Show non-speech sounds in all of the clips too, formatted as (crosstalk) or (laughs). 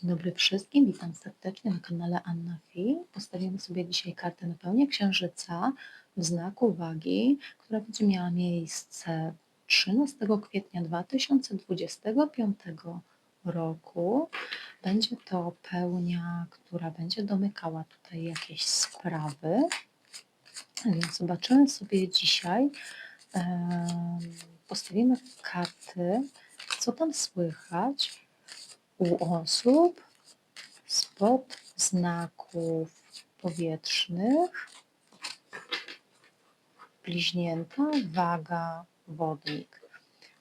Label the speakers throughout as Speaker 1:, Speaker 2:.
Speaker 1: Dzień dobry wszystkim, witam serdecznie na kanale Anna Fi. Postawimy sobie dzisiaj kartę na pełnię księżyca w znaku wagi, która będzie miała miejsce 13 kwietnia 2025 roku. Będzie to pełnia, która będzie domykała tutaj jakieś sprawy. Więc zobaczymy sobie dzisiaj, postawimy karty, co tam słychać u osób spod znaków powietrznych, bliźnięta, waga, wodnik.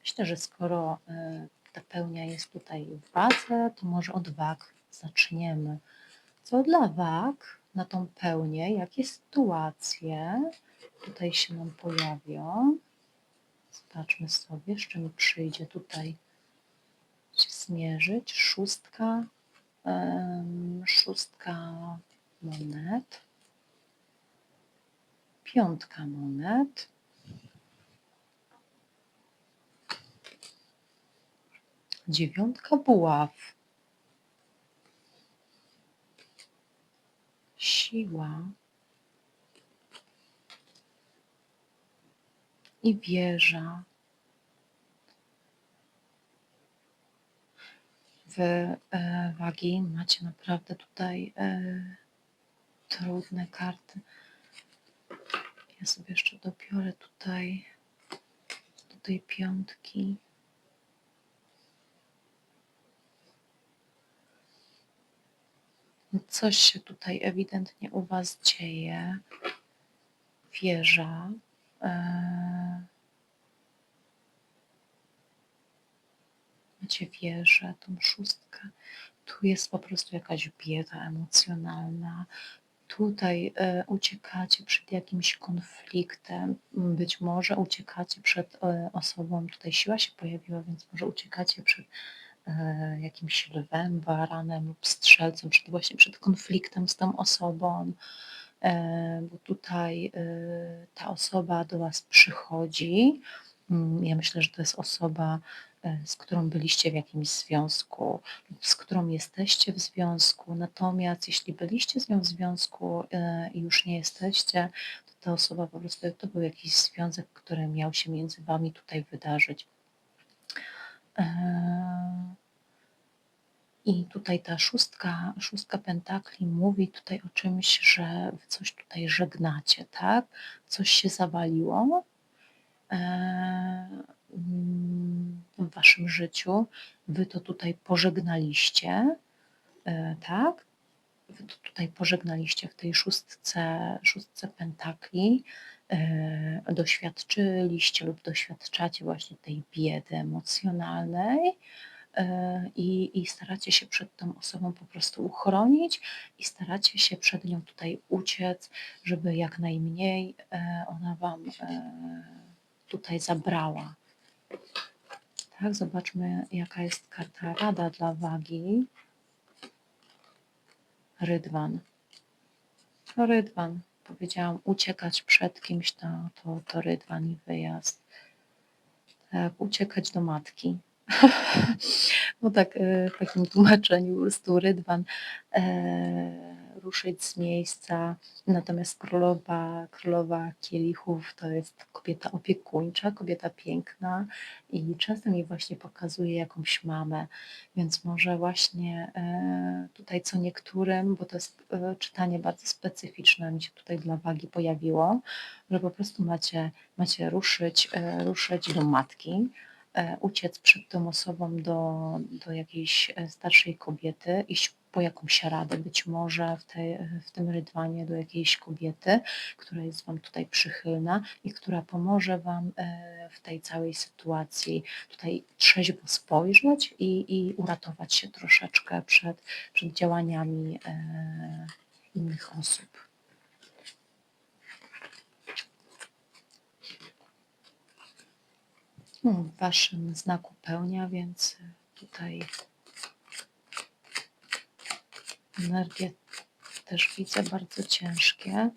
Speaker 1: Myślę, że skoro e, ta pełnia jest tutaj w wadze, to może od wag zaczniemy. Co dla wag na tą pełnię, jakie sytuacje tutaj się nam pojawią? Zobaczmy sobie, z czym przyjdzie tutaj zmierzyć. Szóstka, szóstka monet, piątka monet, dziewiątka buław, siła i wieża. Wy e, wagi macie naprawdę tutaj e, trudne karty. Ja sobie jeszcze dobiorę tutaj do tej piątki. Coś się tutaj ewidentnie u Was dzieje. Wieża. E, macie wieżę, tą szóstkę. Tu jest po prostu jakaś bieda emocjonalna. Tutaj e, uciekacie przed jakimś konfliktem, być może uciekacie przed e, osobą, tutaj siła się pojawiła, więc może uciekacie przed e, jakimś lwem, baranem lub strzelcem, przed właśnie przed konfliktem z tą osobą, bo tutaj ta osoba do Was przychodzi. Mm, Ja myślę, że to jest osoba, z którą byliście w jakimś związku, z którą jesteście w związku. Natomiast jeśli byliście z nią w związku e, i już nie jesteście, to ta osoba po prostu, to był jakiś związek, który miał się między Wami tutaj wydarzyć. E, I tutaj ta szóstka, szóstka pentakli mówi tutaj o czymś, że wy coś tutaj żegnacie, tak? Coś się zawaliło e, w waszym życiu. Wy to tutaj pożegnaliście, e, tak? Wy to tutaj pożegnaliście w tej szóstce, szóstce pentakli. e, Doświadczyliście lub doświadczacie właśnie tej biedy emocjonalnej e, i, i staracie się przed tą osobą po prostu uchronić i staracie się przed nią tutaj uciec, żeby jak najmniej ona wam tutaj zabrała. Tak, zobaczmy, jaka jest karta rada dla wagi. Rydwan. No, Rydwan. Powiedziałam, uciekać przed kimś, to, to, to Rydwan i wyjazd. Tak, uciekać do matki. (laughs) No tak, e, w takim tłumaczeniu po prostu Rydwan e, ruszyć z miejsca, natomiast królowa, królowa kielichów to jest kobieta opiekuńcza, kobieta piękna i często mi właśnie pokazuje jakąś mamę, więc może właśnie e, tutaj co niektórym, bo to jest e, czytanie bardzo specyficzne, mi się tutaj dla wagi pojawiło, że po prostu macie, macie ruszyć, e, ruszyć do matki, uciec przed tą osobą do, do jakiejś starszej kobiety, iść po jakąś radę, być może w, tej, w tym rydwanie do jakiejś kobiety, która jest Wam tutaj przychylna i która pomoże Wam e, w tej całej sytuacji tutaj trzeźwo spojrzeć i, i uratować się troszeczkę przed, przed działaniami e, innych osób. Hmm, W Waszym znaku pełnia, więc tutaj energie też widzę bardzo ciężkie.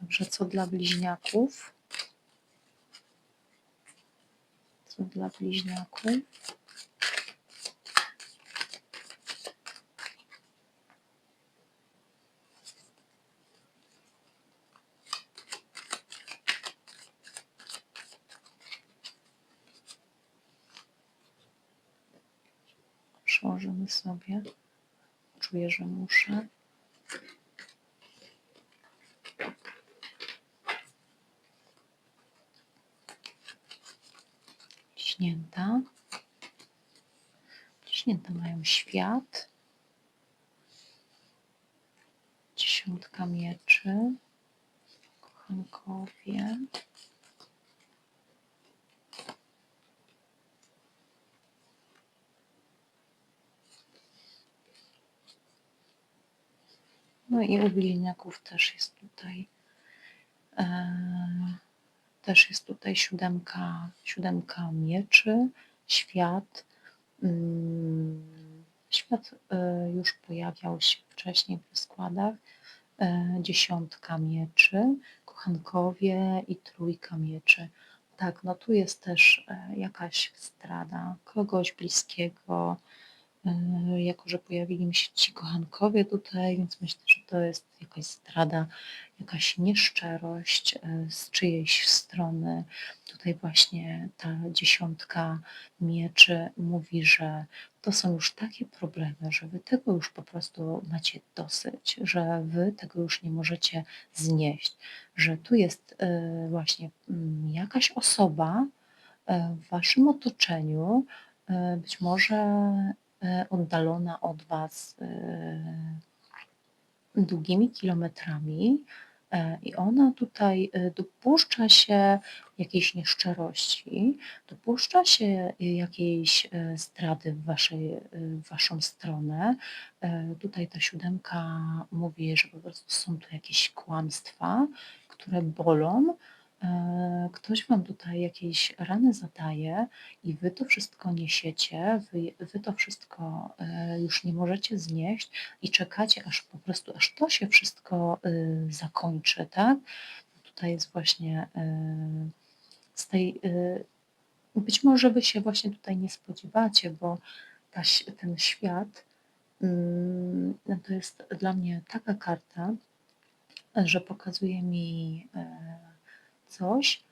Speaker 1: Dobrze, co dla bliźniaków? Co dla bliźniaków? Przełożymy sobie. Czuję, że muszę. Ciśnięta. Ciśnięta mają świat. Dziesiątka mieczy. Kochankowie. No i u bliźniaków też jest tutaj e, też jest tutaj siódemka, siódemka mieczy, świat. Mm, świat e, już pojawiał się wcześniej w rozkładach. E, dziesiątka mieczy, kochankowie i trójka mieczy. Tak, no tu jest też jakaś strada kogoś bliskiego, jako że pojawili mi się ci kochankowie tutaj, więc myślę, że to jest jakaś zdrada, jakaś nieszczerość e, z czyjejś strony. Tutaj właśnie ta dziesiątka mieczy mówi, że to są już takie problemy, że wy tego już po prostu macie dosyć, że wy tego już nie możecie znieść, że tu jest e, właśnie mm, jakaś osoba w waszym otoczeniu, być może E, oddalona od Was e, długimi kilometrami e, i ona tutaj dopuszcza się jakiejś nieszczerości, dopuszcza się jakiejś zdrady w, waszej, w Waszą stronę. Tutaj ta siódemka mówi, że po prostu są tu jakieś kłamstwa, które bolą, E, ktoś Wam tutaj jakieś rany zadaje i Wy to wszystko niesiecie, Wy, wy to wszystko e, już nie możecie znieść i czekacie, aż po prostu, aż to się wszystko e, zakończy, tak? Tutaj jest właśnie z tej, być może Wy się właśnie tutaj nie spodziewacie, bo ta, ten świat mm, to jest dla mnie taka karta, że pokazuje mi coś,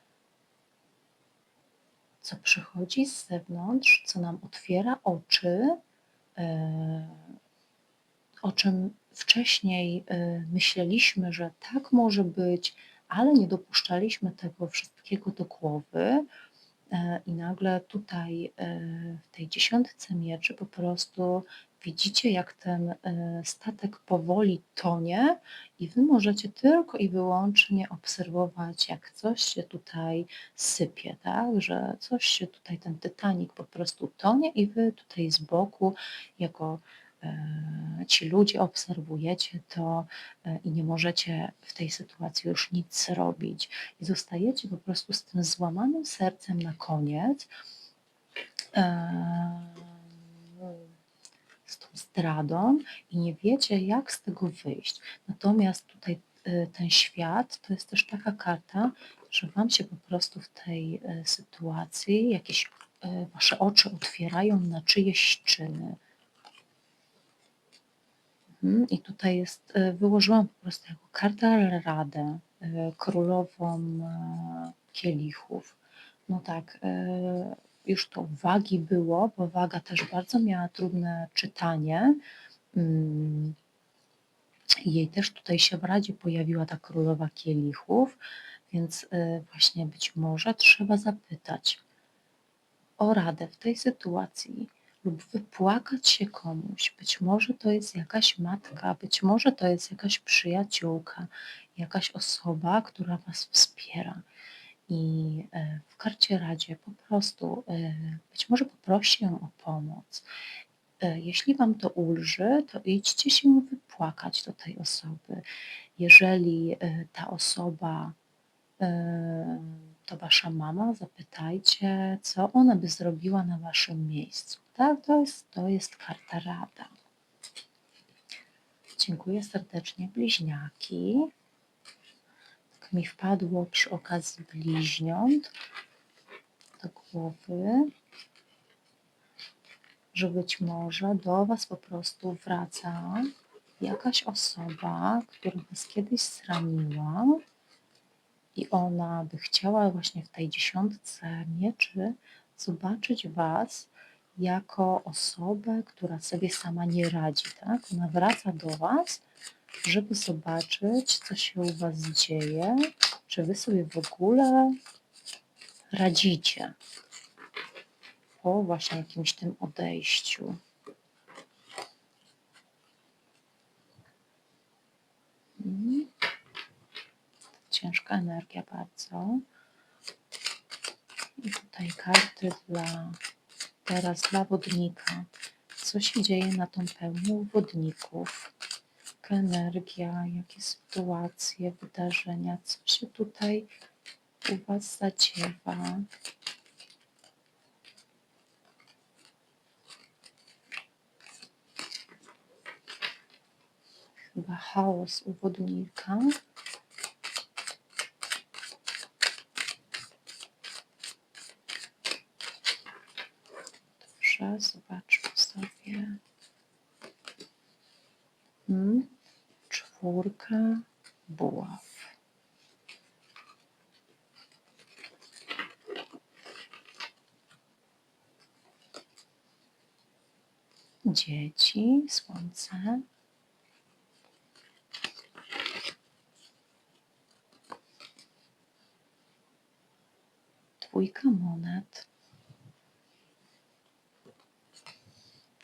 Speaker 1: co przychodzi z zewnątrz, co nam otwiera oczy, e, o czym wcześniej e, myśleliśmy, że tak może być, ale nie dopuszczaliśmy tego wszystkiego do głowy. E, I nagle tutaj w tej dziesiątce mieczy po prostu widzicie, jak ten e, statek powoli tonie, i wy możecie tylko i wyłącznie obserwować, jak coś się tutaj sypie, tak? Że coś się tutaj, ten Titanic po prostu tonie, i wy tutaj z boku, jako e, ci ludzie obserwujecie to e, i nie możecie w tej sytuacji już nic zrobić. I zostajecie po prostu z tym złamanym sercem na koniec z tą zdradą i nie wiecie, jak z tego wyjść. Natomiast tutaj ten świat to jest też taka karta, że Wam się po prostu w tej sytuacji jakieś Wasze oczy otwierają na czyjeś czyny. Mhm, I tutaj jest, wyłożyłam po prostu jako kartę Radę, królową kielichów. No tak, już to wagi było, bo waga też bardzo miała trudne czytanie. Mm, jej też tutaj się w Radzie pojawiła ta królowa kielichów, więc właśnie być może trzeba zapytać o radę w tej sytuacji lub wypłakać się komuś. Być może to jest jakaś matka, być może to jest jakaś przyjaciółka, jakaś osoba, która Was wspiera i e, w karcie radzie po prostu e, być może poprosi ją o pomoc. E, jeśli Wam to ulży, to idźcie się wypłakać do tej osoby. Jeżeli ta osoba to Wasza mama, zapytajcie, co ona by zrobiła na Waszym miejscu. Tak, to jest, to jest karta rada. Dziękuję serdecznie, bliźniaki mi wpadło przy okazji bliźniąt do głowy, że być może do Was po prostu wraca jakaś osoba, która Was kiedyś zraniła i ona by chciała właśnie w tej dziesiątce mieczy zobaczyć Was jako osobę, która sobie sama nie radzi, tak? Ona wraca do Was, żeby zobaczyć, co się u Was dzieje, czy Wy sobie w ogóle radzicie po właśnie jakimś tym odejściu. Mhm. Ciężka energia bardzo. I tutaj karty dla teraz dla wodnika. Co się dzieje na tą pełnię wodników? Jaka energia, jakie sytuacje, wydarzenia, co się tutaj u Was zadziewa? Chyba chaos u wodnika. Dobrze, zobaczmy sobie. Hmm. Czwórka buław. Dzieci, słońce. Dwójka monet.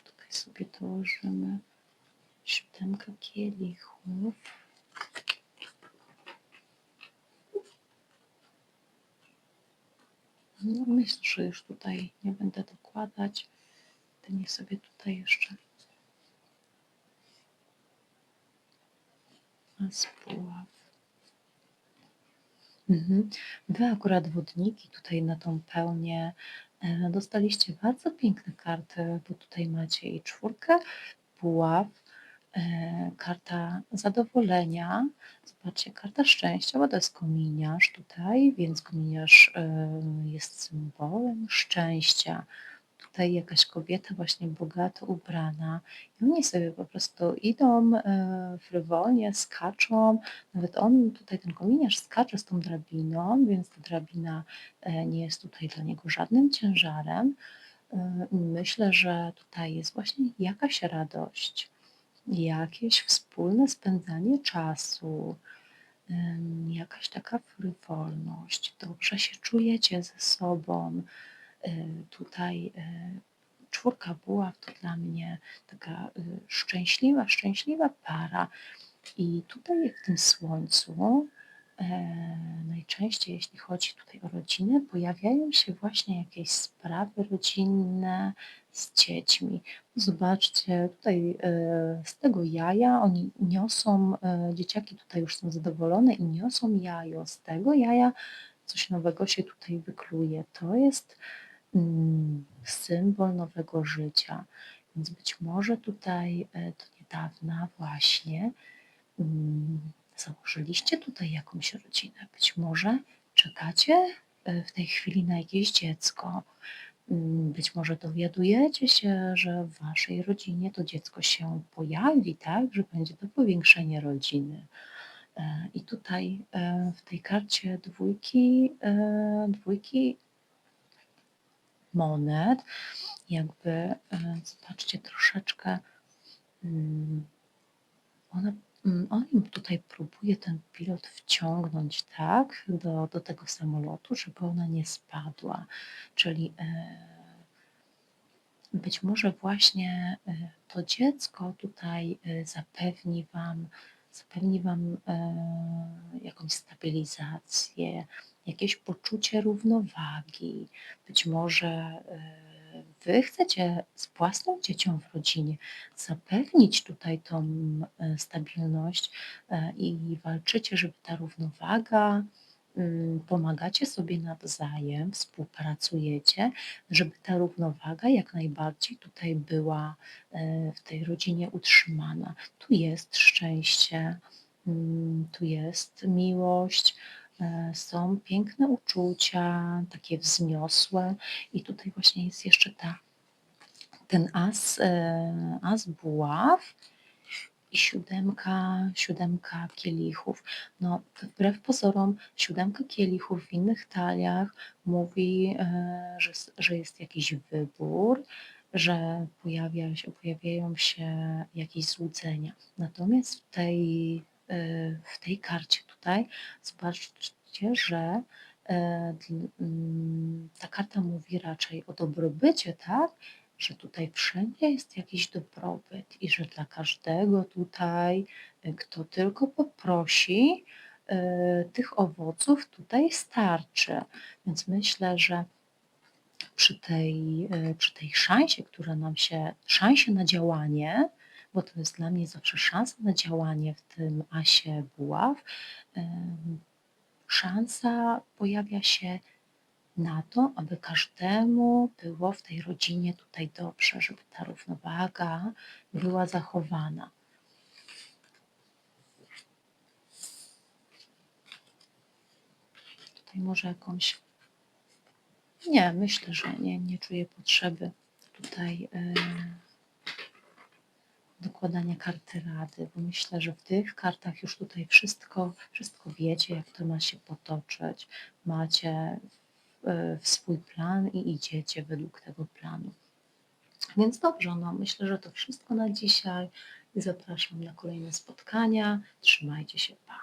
Speaker 1: Tutaj sobie dołożymy siódemkę kielichów. No, myślę, że już tutaj nie będę dokładać. To niech sobie tutaj jeszcze as buław. Mhm. Wy akurat wodniki tutaj na tą pełnię dostaliście bardzo piękne karty, bo tutaj macie i czwórkę buław, e, karta zadowolenia. Zobaczcie, karta szczęścia, bo to jest kominiarz tutaj, więc kominiarz e, jest symbolem szczęścia. Tutaj jakaś kobieta właśnie bogato ubrana i oni sobie po prostu idą e, frywolnie, skaczą. Nawet on, tutaj ten kominiarz skacze z tą drabiną, więc ta drabina e, nie jest tutaj dla niego żadnym ciężarem. E, Myślę, że tutaj jest właśnie jakaś radość, jakieś wspólne spędzanie czasu, jakaś taka frywolność. Dobrze się czujecie ze sobą. E, Tutaj e, czwórka buław to dla mnie taka e, szczęśliwa, szczęśliwa para. I tutaj w tym słońcu najczęściej, jeśli chodzi tutaj o rodzinę, pojawiają się właśnie jakieś sprawy rodzinne z dziećmi. Zobaczcie, tutaj z tego jaja oni niosą, dzieciaki tutaj już są zadowolone i niosą jajo. Z tego jaja coś nowego się tutaj wykluje. To jest symbol nowego życia. Więc być może tutaj e, do niedawna właśnie mm, założyliście tutaj jakąś rodzinę. Być może czekacie e, w tej chwili na jakieś dziecko. Mm, Być może dowiadujecie się, że w waszej rodzinie to dziecko się pojawi, tak, że będzie to powiększenie rodziny. E, I tutaj w tej karcie dwójki, dwójki monet, jakby e, zobaczcie troszeczkę, mm, ona, mm, on im tutaj próbuje ten pilot wciągnąć tak do, do tego samolotu, żeby ona nie spadła. Czyli e, być może właśnie e, to dziecko tutaj zapewni Wam, zapewni Wam e, jakąś stabilizację, jakieś poczucie równowagi. Być może e, Wy chcecie z własnym dzieciom w rodzinie zapewnić tutaj tą e, stabilność i walczycie, żeby ta równowaga, pomagacie sobie nawzajem, współpracujecie, żeby ta równowaga jak najbardziej tutaj była e, w tej rodzinie utrzymana. Tu jest szczęście, mm, tu jest miłość, e, są piękne uczucia, takie wzniosłe i tutaj właśnie jest jeszcze ta, ten as, e, as buław i siódemka, siódemka kielichów. No, wbrew pozorom, siódemka kielichów w innych taliach mówi, e, że, że jest jakiś wybór, że pojawia się, pojawiają się jakieś złudzenia. Natomiast w tej, y, w tej karcie tutaj zobaczcie, że e, mm, ta karta mówi raczej o dobrobycie, tak? Że tutaj wszędzie jest jakiś dobrobyt i że dla każdego tutaj, y, kto tylko poprosi, y, tych owoców tutaj starczy. Więc myślę, że przy tej, y, przy tej szansie, która nam się, szansie na działanie, bo to jest dla mnie zawsze szansa na działanie w tym asie buław, szansa pojawia się na to, aby każdemu było w tej rodzinie tutaj dobrze, żeby ta równowaga była zachowana. Tutaj może jakąś. Nie, myślę, że nie, nie czuję potrzeby tutaj e, dokładania karty rady, bo myślę, że w tych kartach już tutaj wszystko, wszystko wiecie, jak to ma się potoczyć. Macie w swój plan i idziecie według tego planu. Więc dobrze, no myślę, że to wszystko na dzisiaj zapraszam na kolejne spotkania. Trzymajcie się, pa.